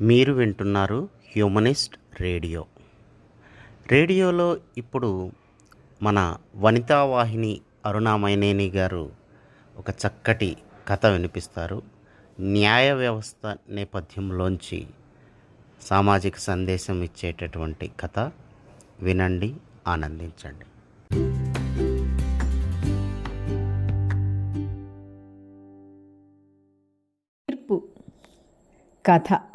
మీరు వింటున్నారు humanist radio. రేడియోలో ఇప్పుడు మన వనితా వాహిని అరుణామైనేని గారు ఒక చక్కటి కథ వినిపిస్తారు. న్యాయ వ్యవస్థ నేపథ్యంలోంచి సామాజిక సందేశం ఇచ్చేటటువంటి కథ వినండి ఆనందించండి. కథ.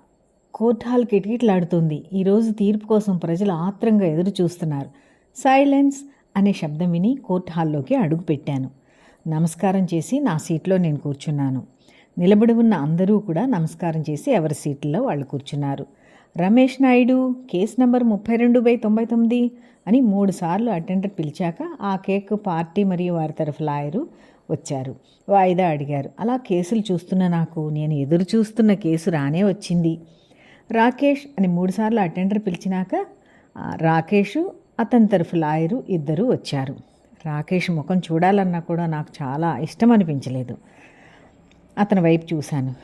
కోర్ట్ హాల్ కిటకిటలాడుతుంది ఈరోజు తీర్పు కోసం ప్రజలు ఆత్రంగా ఎదురు చూస్తున్నారు సైలెన్స్ అనే శబ్దం విని కోర్ట్ హాల్లోకి అడుగు పెట్టాను నమస్కారం చేసి నా సీట్లో నేను కూర్చున్నాను. నిలబడి ఉన్న అందరూ కూడా నమస్కారం చేసి ఎవరి సీట్లలో వాళ్ళు కూర్చున్నారు. రమేష్ నాయుడు కేసు నంబర్ ముప్పై రెండు బై తొంభై తొమ్మిది అని మూడు సార్లు అటెండర్ పిలిచాక ఆ కేక్ పార్టీ మరియు వారి తరఫు లాయరు వచ్చారు. వాయిదా అడిగారు. అలా కేసులు చూస్తున్న నాకు నేను ఎదురు చూస్తున్న కేసు రానే వచ్చింది. రాకేష్ అని మూడుసార్లు అటెండర్ పిలిచినాక రాకేష్ అతని తరఫు లాయరు ఇద్దరు వచ్చారు. రాకేష్ ముఖం చూడాలన్నా కూడా నాకు చాలా ఇష్టం అనిపించలేదు అతని వైపు చూశాను.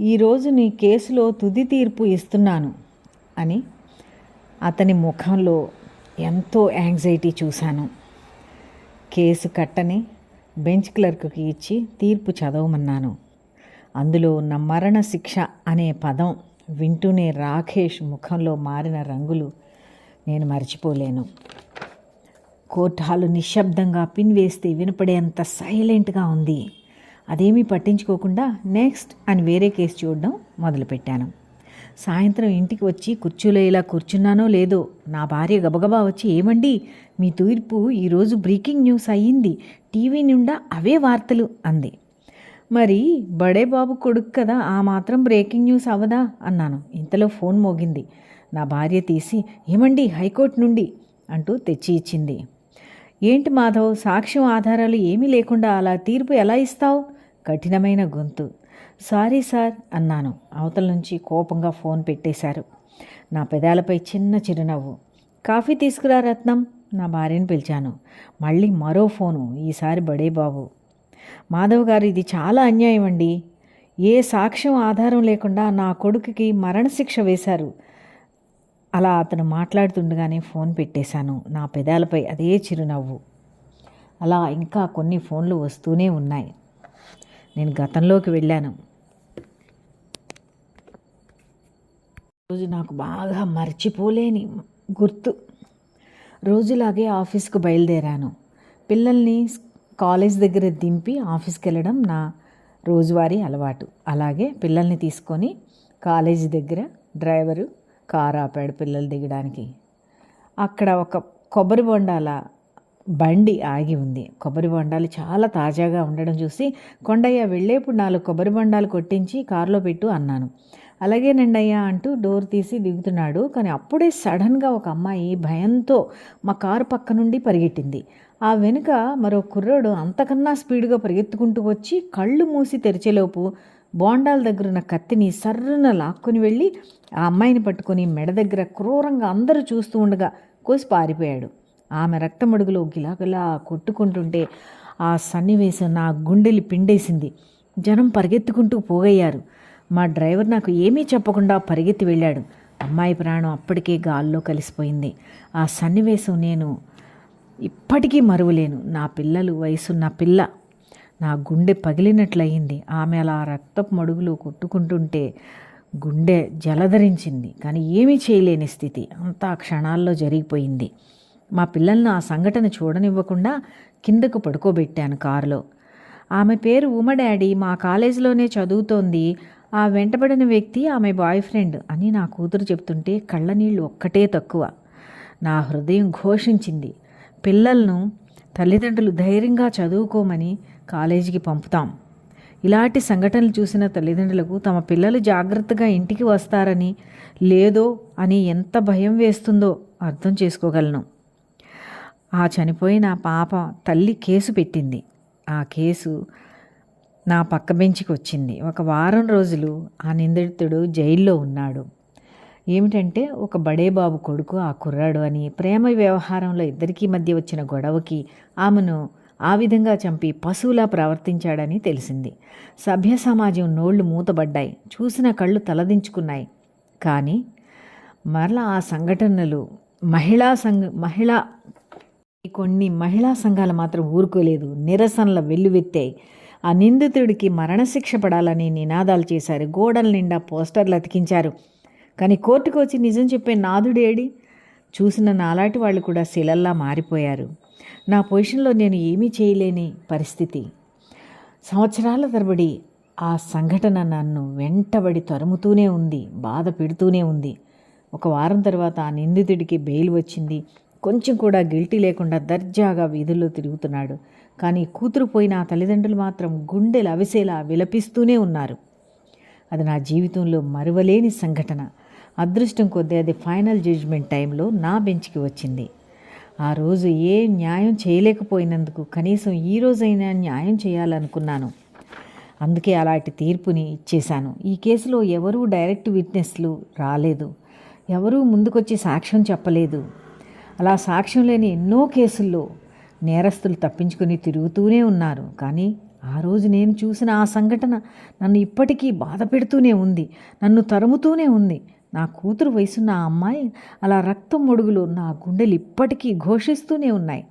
ఈరోజు నీ కేసులో తుది తీర్పు ఇస్తున్నాను అని అతని ముఖంలో ఎంతో యాంగ్జైటీ చూశాను. కేసు కట్టని బెంచ్ క్లర్క్కి ఇచ్చి తీర్పు చదవమన్నాను. అందులో ఉన్న మరణ శిక్ష అనే పదం వింటూనే రాకేష్ ముఖంలో మారిన రంగులు నేను మర్చిపోలేను. కోర్ట్ హాలు నిశ్శబ్దంగా పిన్ వేస్తే వినపడేంత సైలెంట్గా ఉంది. అదేమీ పట్టించుకోకుండా నెక్స్ట్ అని వేరే కేసు చూడడం మొదలుపెట్టాను. సాయంత్రం ఇంటికి వచ్చి కుర్చీలో ఇలా కూర్చున్నానో లేదో నా భార్య గబగబా వచ్చి ఏమండి మీ తూర్పు ఈరోజు బ్రేకింగ్ న్యూస్ అయ్యింది. టీవీ నిండా అవే వార్తలు అంది. మరి బడే బాబు కొడుకు కదా ఆ మాత్రం బ్రేకింగ్ న్యూస్ అవదా? అన్నాను. ఇంతలో ఫోన్ మోగింది. నా భార్య తీసి ఏమండి హైకోర్టు నుండి? అంటూ తెచ్చి ఇచ్చింది. ఏంటి మాధవ్ సాక్ష్యం ఆధారాలు ఏమీ లేకుండా అలా తీర్పు ఎలా ఇస్తావు? కఠినమైన గొంతు. సారీ సార్ అన్నాను. అవతల నుంచి కోపంగా ఫోన్ పెట్టేశారు. నా పెదాలపై చిన్న చిరునవ్వు. కాఫీ తీసుకురా రత్నం నా భార్యను పిలిచాను. మళ్ళీ మరో ఫోను ఈసారి బడే బాబు. మాధవ్ గారు ఇది చాలా అన్యాయం అండి ఏ సాక్ష్యం ఆధారం లేకుండా నా కొడుకుకి మరణశిక్ష వేశారు. అలా అతను మాట్లాడుతుండగానే ఫోన్ పెట్టేశాను. నా పెదాలపై అదే చిరునవ్వు. అలా ఇంకా కొన్ని ఫోన్లు వస్తూనే ఉన్నాయి. నేను గతంలోకి వెళ్ళాను. రోజు నాకు బాగా మర్చిపోలేని గుర్తు. రోజులాగే ఆఫీస్కు బయలుదేరాను. పిల్లల్ని కాలేజ్ దగ్గర దింపి ఆఫీస్కి వెళ్ళడం నా రోజువారీ అలవాటు. అలాగే పిల్లల్ని తీసుకొని కాలేజీ దగ్గర డ్రైవరు కారు ఆపాడు పిల్లలు దిగడానికి. అక్కడ ఒక కొబ్బరి బొండాల బండి ఆగి ఉంది. కొబ్బరి బొండాలు చాలా తాజాగా ఉండడం చూసి కొండయ్య వెళ్ళేప్పుడు నాలుగు కొబ్బరి బొండాలు కొట్టించి కారులో పెట్టు అన్నాను. అలాగే అలాగేనండయ్యా అంటూ డోర్ తీసి దిగుతున్నాడు. కానీ అప్పుడే సడన్గా ఒక అమ్మాయి భయంతో మా కారు పక్క నుండి పరిగెట్టింది. ఆ వెనుక మరో కుర్రాడు అంతకన్నా స్పీడ్గా పరిగెత్తుకుంటూ వచ్చి కళ్ళు మూసి తెరిచేలోపు బోండాల దగ్గర ఉన్న కత్తిని సర్రున లాక్కొని వెళ్ళి ఆ అమ్మాయిని పట్టుకొని మెడ దగ్గర క్రూరంగా అందరూ చూస్తూ ఉండగా కోసి పారిపోయాడు. ఆమె రక్తమడుగులో గిలాగిలా కొట్టుకుంటుంటే ఆ సన్నివేశం నా గుండెలు పిండేసింది. జనం పరిగెత్తుకుంటూ పోగయ్యారు. మా డ్రైవర్ నాకు ఏమీ చెప్పకుండా పరిగెత్తి వెళ్ళాడు. అమ్మాయి ప్రాణం అప్పటికే గాల్లో కలిసిపోయింది. ఆ సన్నివేశం నేను ఇప్పటికీ మరువలేను. నా పిల్లలు వయసున్న పిల్ల నా గుండె పగిలినట్లయింది. ఆమె అలా రక్తపు మడుగులో కొట్టుకుంటుంటే గుండె జలధరించింది. కానీ ఏమీ చేయలేని స్థితి. అంతా క్షణాల్లో జరిగిపోయింది. మా పిల్లల్ని ఆ సంఘటన చూడనివ్వకుండా కిందకు పడుకోబెట్టాను కారులో. ఆమె పేరు ఉమ డాడీ. మా కాలేజీలోనే చదువుతోంది. ఆ వెంటబడిన వ్యక్తి ఆమె బాయ్ ఫ్రెండ్ అని నా కూతురు చెప్తుంటే కళ్ళనీళ్ళు ఒక్కటే తక్కువ. నా హృదయం ఘోషించింది. పిల్లలను తల్లిదండ్రులు ధైర్యంగా చదువుకోమని కాలేజీకి పంపుతాం. ఇలాంటి సంఘటనలు చూసిన తల్లిదండ్రులకు తమ పిల్లలు జాగ్రత్తగా ఇంటికి వస్తారని లేదో అని ఎంత భయం వేస్తుందో అర్థం చేసుకోగలను. ఆ చనిపోయిన పాప తల్లి కేసు పెట్టింది. ఆ కేసు నా పక్క బెంచికి వచ్చింది ఒక వారం రోజులు ఆ నిందితుడు జైల్లో ఉన్నాడు. ఏమిటంటే ఒక బడే బాబు కొడుకు ఆ కుర్రాడు అని ప్రేమ వ్యవహారంలో ఇద్దరికీ మధ్య వచ్చిన గొడవకి ఆమెను ఆ విధంగా చంపి పశువులా ప్రవర్తించాడని తెలిసింది. సభ్య సమాజం నోళ్ళు మూతబడ్డాయి. చూసిన కళ్ళు తలదించుకున్నాయి. కానీ మరలా ఆ సంఘటనలు మహిళా సంఘ మహిళా కొన్ని మహిళా సంఘాలు మాత్రం ఊరుకోలేదు. నిరసనల వెల్లువెత్తాయి. ఆ నిందితుడికి మరణశిక్ష పడాలని నినాదాలు చేశారు. గోడల నిండా పోస్టర్లు అతికించారు. కానీ కోర్టుకు వచ్చి నిజం చెప్పే నాదుడేడి చూసిన నాలాంటి వాళ్ళు కూడా శిలల్లా మారిపోయారు. నా పొజిషన్లో నేను ఏమీ చేయలేని పరిస్థితి. సంవత్సరాల తరబడి ఆ సంఘటన నన్ను వెంటబడి తరుముతూనే ఉంది బాధ పెడుతూనే ఉంది. ఒక వారం తర్వాత ఆ నిందితుడికి బెయిల్ వచ్చింది. కొంచెం కూడా గిల్టీ లేకుండా దర్జాగా వీధుల్లో తిరుగుతున్నాడు. కానీ కూతురు పోయిన ఆ తల్లిదండ్రులు మాత్రం గుండెలు అవిసేలా విలపిస్తూనే ఉన్నారు. అది నా జీవితంలో మరువలేని సంఘటన. అదృష్టం కొద్దీ అది ఫైనల్ జడ్జిమెంట్ టైంలో నా బెంచ్కి వచ్చింది. ఆ రోజు ఏ న్యాయం చేయలేకపోయినందుకు కనీసం ఈ రోజైనా న్యాయం చేయాలనుకున్నాను. అందుకే అలాంటి తీర్పుని ఇచ్చేశాను. ఈ కేసులో ఎవరూ డైరెక్ట్ విట్నెస్లు రాలేదు. ఎవరూ ముందుకొచ్చి సాక్ష్యం చెప్పలేదు. అలా సాక్ష్యం లేని ఎన్నో కేసుల్లో నేరస్తులు తప్పించుకొని తిరుగుతూనే ఉన్నారు. కానీ ఆ రోజు నేను చూసిన ఆ సంఘటన నన్ను ఇప్పటికీ బాధ పెడుతూనే ఉంది. నన్ను తరుముతూనే ఉంది. నా కూతురు వయసున్న ఆ అమ్మాయి అలా రక్తం మొడుగులు నా గుండెలు ఇప్పటికీ ఘోషిస్తూనే ఉన్నాయి.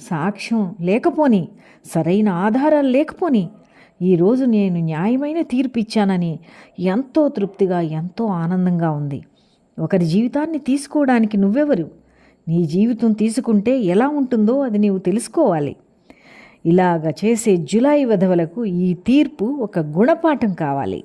సాక్ష్యం లేకపోని సరైన ఆధారాలు లేకపోని ఈరోజు నేను న్యాయమైన తీర్పు ఇచ్చానని ఎంతో తృప్తిగా ఎంతో ఆనందంగా ఉంది. ఒకరి జీవితాన్ని తీసుకోవడానికి నువ్వెవరు? నీ జీవితం తీసుకుంటే ఎలా ఉంటుందో అది నీవు తెలుసుకోవాలి. ఇలాగ చేసే జులై వధవలకు ఈ తీర్పు ఒక గుణపాఠం కావాలి.